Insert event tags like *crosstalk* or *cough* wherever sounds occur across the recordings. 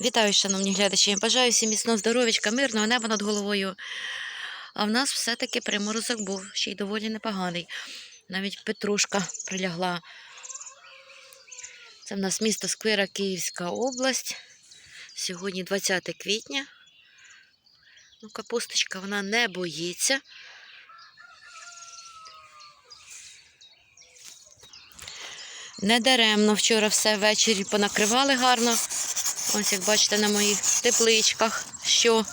Вітаю, шановні глядачі. Бажаю всім міцного здоров'ячка, мирного неба над головою. А в нас все-таки приморозок був, ще й доволі непоганий. Навіть петрушка прилягла. Це в нас місто Сквира, Київська область. Сьогодні 20 квітня. Ну, капусточка вона не боїться. Недаремно вчора все ввечері понакривали гарно. Ось як бачите на моїх тепличках, що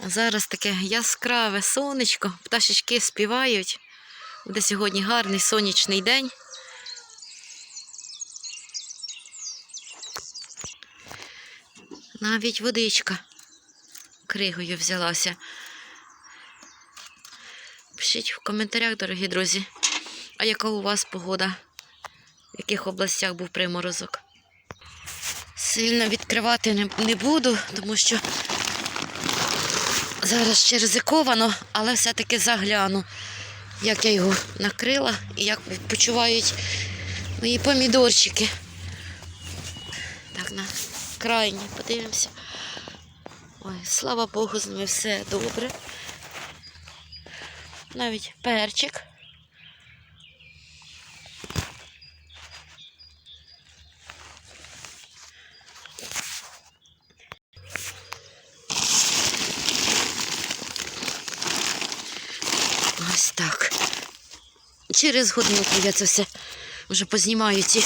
зараз таке яскраве сонечко, пташечки співають. Буде сьогодні гарний сонячний день. Навіть водичка кригою взялася. Пишіть в коментарях, дорогі друзі, а яка у вас погода? В яких областях був приморозок? Сильно відкривати не, не буду, тому що зараз ще ризиковано, але все-таки загляну, як я його накрила і як почувають мої помідорчики. Так, на крайні подивимося. Ой, слава Богу, з ними все добре. Навіть перчик. Ось так. Через годинку я це все вже познімаю ці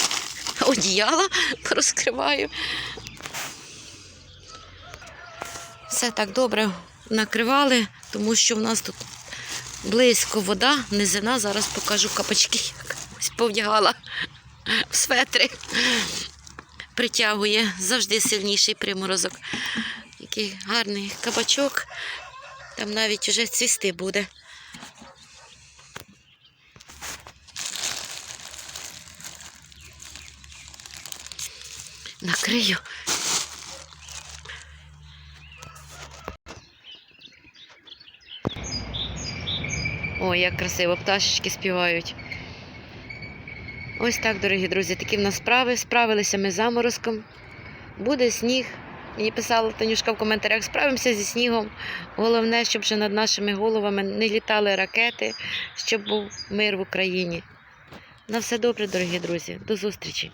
одіяла, *laughs* порозкриваю. Все так добре накривали, тому що в нас тут близько вода, низина. Зараз покажу капочки, як ось повдягала в светри. Притягує завжди сильніший приморозок. Який гарний кабачок. Там навіть вже цвісти буде. Накрию. Ой, як красиво, пташечки співають. Ось так, дорогі друзі, такі в нас справи. Справилися ми з заморозком. Буде сніг. Мені писала Танюшка в коментарях, справимося зі снігом. Головне, щоб вже над нашими головами не літали ракети, щоб був мир в Україні. На все добре, дорогі друзі. До зустрічі!